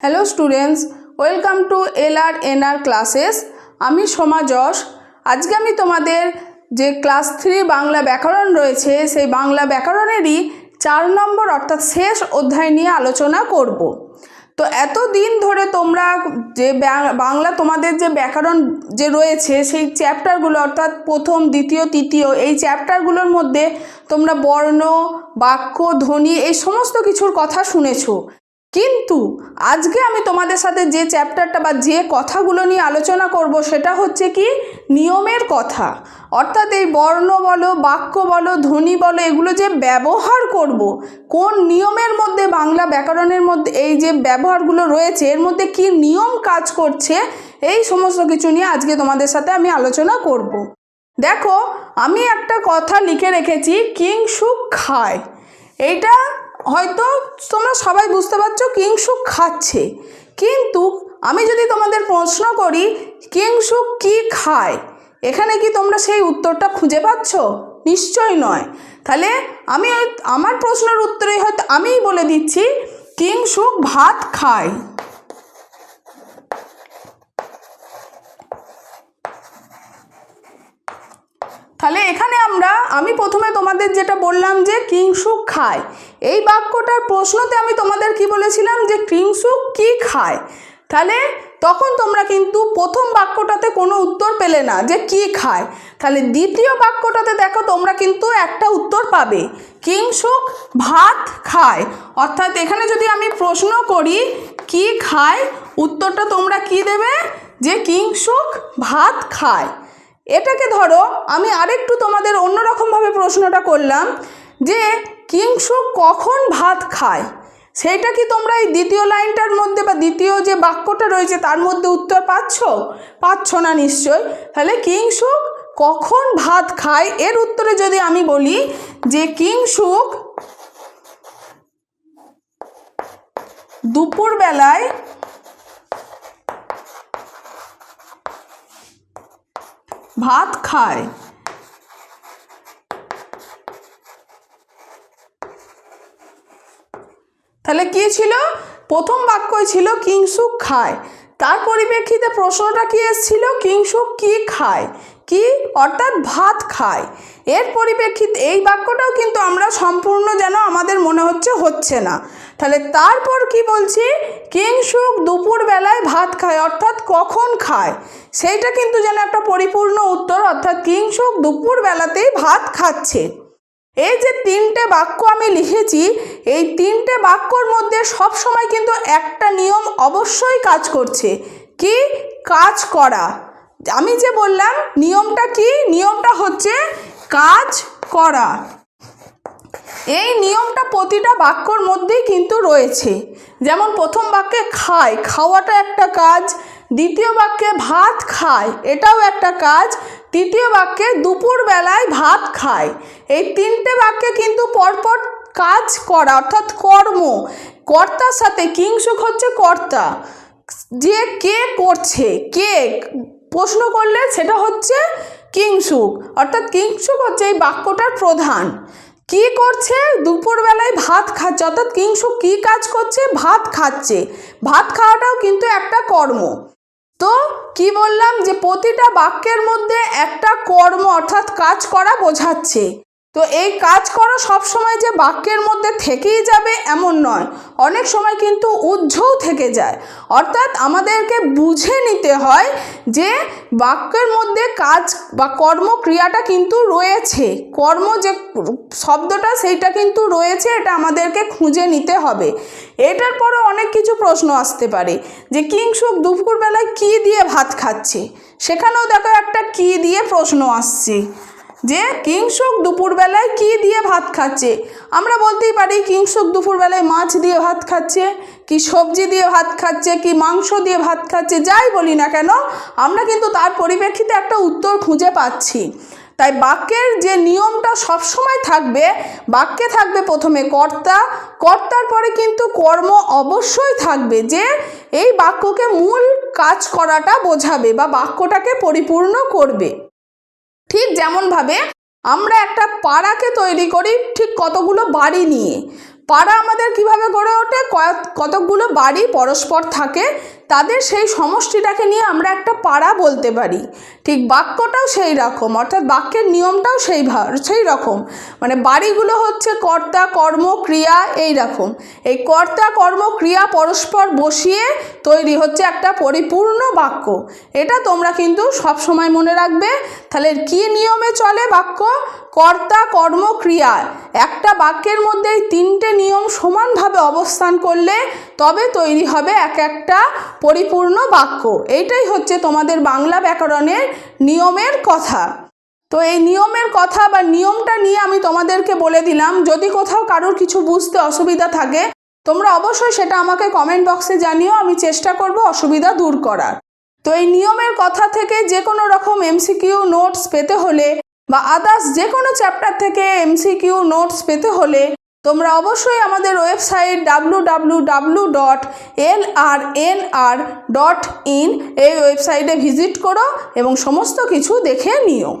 Hello students welcome to L R N R classes আমি সোমা যশ। আজকে আমি তোমাদের যে ক্লাস থ্রি বাংলা ব্যাকরণ রয়েছে, সেই বাংলা ব্যাকরণেরই চার নম্বর অর্থাৎ শেষ অধ্যায় নিয়ে আলোচনা করব। তো এতদিন ধরে তোমরা যে বাংলা তোমাদের যে ব্যাকরণ যে রয়েছে, সেই চ্যাপ্টারগুলো অর্থাৎ প্রথম, দ্বিতীয়, তৃতীয়, এই চ্যাপ্টারগুলোর মধ্যে তোমরা বর্ণ, বাক্য, ধ্বনি, এই সমস্ত কিছুর কথা শুনেছো। কিন্তু আজকে আমি তোমাদের সাথে যে চ্যাপ্টারটা বা যে কথাগুলো নিয়ে আলোচনা করব সেটা হচ্ছে কি নিয়মের কথা। অর্থাৎ এই বর্ণ বলো, বাক্য বলো, ধ্বনি বলো, এগুলো যে ব্যবহার করব, কোন নিয়মের মধ্যে, বাংলা ব্যাকরণের মধ্যে এই যে ব্যবহারগুলো রয়েছে, এর মধ্যে কি নিয়ম কাজ করছে, এই সমস্ত কিছু নিয়ে আজকে তোমাদের সাথে আমি আলোচনা করব। দেখো, আমি একটা কথা লিখে রেখেছি কিংসুক খায়। এইটা হয়তো তোমরা সবাই বুঝতে পারছ কিংসুক খাচ্ছে। কিন্তু আমি যদি তোমাদের প্রশ্ন করি কিংসুক কি খায়? এখানে কি তোমরা সেই উত্তরটা খুঁজে পাচ্ছ? নিশ্চয় নয়। তাহলে আমি আমার প্রশ্নের উত্তরে হয়তো আমিই বলে দিচ্ছি কিংসুক ভাত খায়। তাহলে এখানে আমরা, আমি প্রথমে তোমাদের যেটা বললাম যে কিংসুক খায় এই বাক্যটার প্রশ্নতে আমি তোমাদের কি বলেছিলাম যে কিংসুক কি খায়? তাহলে তখন তোমরা কিন্তু প্রথম বাক্যটাতে কোনো উত্তর পেলে না যে কি খায়। তাহলে দ্বিতীয় বাক্যটাতে দেখো তোমরা কিন্তু একটা উত্তর পাবে কিংসুক ভাত খায়। অর্থাৎ এখানে যদি আমি প্রশ্ন করি, কি খায়? উত্তরটা তোমরা কি দেবে? যে কিংসুক ভাত খায়। এটাকে ধরো, আমি আরেকটু তোমাদের অন্যরকমভাবে প্রশ্নটা করলাম যে কিংসু কখন ভাত খায়? সেইটা কি তোমরা এই দ্বিতীয় লাইনটার মধ্যে বা দ্বিতীয় যে বাক্যটা রয়েছে তার মধ্যে উত্তর পাচ্ছ? পাচ্ছ না নিশ্চয়? তাহলে কিংসুক কখন ভাত খায়? এর উত্তরে যদি আমি বলি যে কিংসুক দুপুরবেলায় ভাত খায়। তাহলে কি ছিল? প্রথম বাক্যই ছিল কিংসুক খায়। তার পরিপ্রেক্ষিতে প্রশ্নটা কি এসেছিল? কিংসুক কি খায়? কি? অর্থাৎ ভাত খায়। এর পরিপ্রেক্ষিতে এই বাক্যটাও কিন্তু আমরা সম্পূর্ণ যেন আমাদের মনে হচ্ছে হচ্ছে না। তাহলে তারপর কি বলছি? কিংসুক দুপুরবেলায় ভাত খায়। অর্থাৎ কখন খায়? সেইটা কিন্তু যেন একটা পরিপূর্ণ উত্তর, অর্থাৎ কিংসুক দুপুরবেলাতেই ভাত খাচ্ছে। এই যে তিনটে বাক্য আমি লিখেছি, এই তিনটে বাক্যর মধ্যে সব সময় কিন্তু একটা নিয়ম অবশ্যই কাজ করছে। কি? কাজ করা। আমি যে বললাম, নিয়মটা কি? নিয়মটা হচ্ছে কাজ করা। এই নিয়মটা প্রতিটা বাক্যর মধ্যেই কিন্তু রয়েছে। যেমন প্রথম বাক্যে খায়, খাওয়াটা একটা কাজ, দ্বিতীয় বাক্যে ভাত খায়, এটাও একটা কাজ তৃতীয় বাক্যে দুপুরবেলায় ভাত খায়। এই তিনটে বাক্যে কিন্তু পরপর কাজ করা, অর্থাৎ কর্ম, কর্তার সাথে কিংসুক হচ্ছে কর্তা। যে কে করছে, কে প্রশ্ন করলে সেটা হচ্ছে কিংসুক অর্থাৎ কিংসুক হচ্ছে এই বাক্যটার প্রধান। কি করছে? দুপুরবেলায় ভাত খাচ্ছে। অর্থাৎ কিংসুক কি কাজ করছে? ভাত খাচ্ছে। ভাত খাওয়াটাও কিন্তু একটা কর্ম। তো কি বললাম যে প্রতিটা বাক্যের মধ্যে একটা কর্ম অর্থাৎ কাজ করা বোঝাচ্ছে। তো এই কাজ করা সব সময় যে বাক্যের মধ্যে থেকেই যাবে এমন নয়। অনেক সময় কিন্তু উজ্জ্বল থেকে যায়। অর্থাৎ আমাদেরকে বুঝে নিতে হয় যে বাক্যের মধ্যে কাজ বা কর্মক্রিয়াটা কিন্তু রয়েছে। কর্ম যে শব্দটা সেইটা কিন্তু রয়েছে, এটা আমাদেরকে খুঁজে নিতে হবে। এটার পরে অনেক কিছু প্রশ্ন আসতে পারে। যে কিংসুক দুপুরবেলায় কী দিয়ে ভাত খাচ্ছে? সেখানেও দেখো একটা কী দিয়ে প্রশ্ন আসছে। যে কিংসুক দুপুরবেলায় কি দিয়ে ভাত খাচ্ছে? আমরা বলতেই পারি কিংসুক দুপুরবেলায় মাছ দিয়ে ভাত খাচ্ছে, কি সবজি দিয়ে ভাত খাচ্ছে, কি মাংস দিয়ে ভাত খাচ্ছে, যাই বলি না কেন, আমরা কিন্তু তার পরিপ্রেক্ষিতে একটা উত্তর খুঁজে পাচ্ছি। তাই বাক্যের যে নিয়মটা সবসময় থাকবে, বাক্যে থাকবে প্রথমে কর্তা, কর্তার পরে কিন্তু কর্ম অবশ্যই থাকবে যে এই বাক্যকে মূল কাজ করাটা বোঝাবে বা বাক্যটাকে পরিপূর্ণ করবে। ঠিক যেমনভাবে আমরা একটা পাড়াকে তৈরি করি ঠিক কতগুলো বাড়ি নিয়ে। পাড়া আমাদের কীভাবে গড়ে ওঠে? কতকগুলো বাড়ি পরস্পর থাকে? তাদের সেই সমষ্টিটাকে নিয়ে আমরা একটা পাড়া বলতে পারি। ঠিক বাক্যটাও সেই রকম, অর্থাৎ বাক্যের নিয়মটাও সেই সেই রকম। মানে বাড়িগুলো হচ্ছে কর্তা, কর্ম, ক্রিয়া এই রকম। এই কর্তা, কর্ম, ক্রিয়া পরস্পর বসিয়ে তৈরি হচ্ছে একটা পরিপূর্ণ বাক্য। এটা তোমরা কিন্তু সব সময় মনে রাখবে। তাহলে কী নিয়মে চলে বাক্য? কর্তা, কর্ম, ক্রিয়া। একটা বাক্যের মধ্যে এই তিনটে নিয়ম সমানভাবে অবস্থান করলে তবে তৈরি হবে এক একটা পরিপূর্ণ বাক্য। এইটাই হচ্ছে তোমাদের বাংলা ব্যাকরণের নিয়মের কথা। তো এই নিয়মের কথা বা নিয়মটা নিয়ে আমি তোমাদেরকে বলে দিলাম, যদি কোথাও কারোর কিছু বুঝতে অসুবিধা থাকে, তোমরা অবশ্যই সেটা আমাকে কমেন্ট বক্সে জানিও, আমি চেষ্টা করব অসুবিধা দূর করার। তো এই নিয়মের কথা থেকে যে কোনো রকম এমসিকিউ নোটস পেতে হলে বা আদার্স যে কোনো চ্যাপ্টার থেকে এমসিকিউ নোটস পেতে হলে তোমরা অবশ্যই আমাদের website W W W dot L R N R dot in এই ওয়েবসাইটে ভিজিট করো এবং সমস্ত কিছু দেখে নিও।